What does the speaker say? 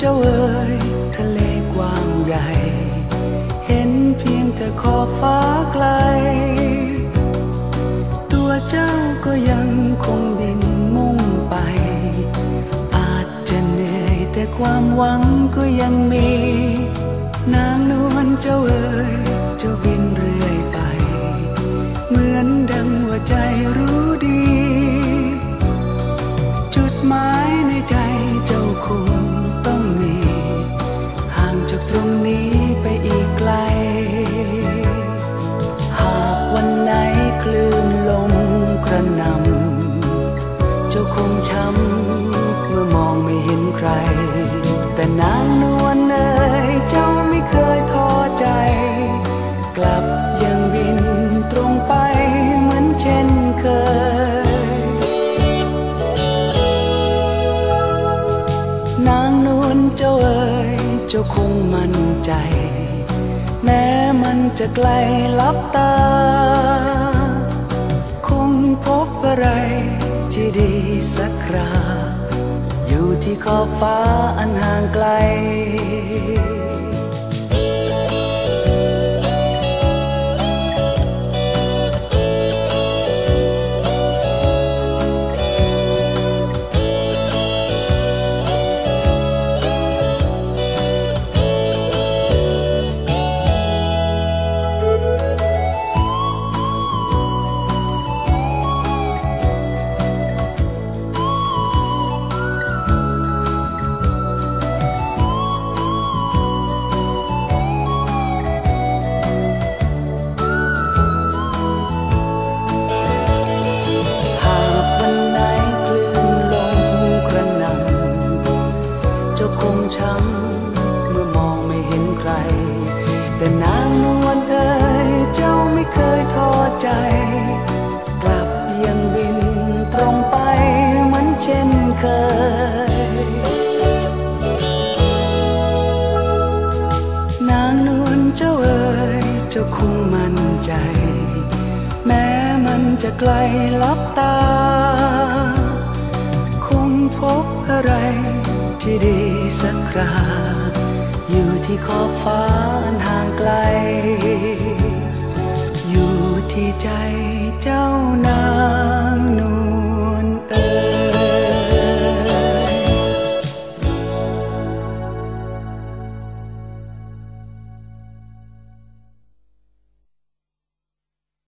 เจ้าเอ๋ยทะเลกว้างใหญ่ เห็นเพียงแต่ขอบฟ้าไกล ตัวเจ้าก็ยังคงบินมุ่งไป อาจจะเหนื่อยแต่ความหวังก็ยังมี นางนวลเจ้าเอ๋ยเจ้าบินเรื่อยไป เหมือนดังว่าใจรู้ดี จุดหมายในใจเจ้าคง ช้ำเมื่อมองไม่เห็นใคร แต่นางนวลเอ๋ยเจ้าไม่เคยท้อใจ กลับยังบินตรงไปเหมือนเช่นเคย นางนวลเจ้าเอ๋ยเจ้าคงมั่นใจ แม้มันจะไกลลับตา คงพบอะไร ที่ดีสักครา อยู่ที่ขอบฟ้าอันห่างไกลางนวลเอ๋ยเจ้าไม่เคยท้อใจ กลับยังบินตรงไปเหมือนเช่นเคย นางนวลเจ้าเอ๋ยเจ้าคงมั่นใจ แม้มันจะไกลลับตา คงพบอะไรที่ดีสักครา อยู่ที่ขอบฟ้าอันห่างไกล อยู่ที่ใจเจ้านา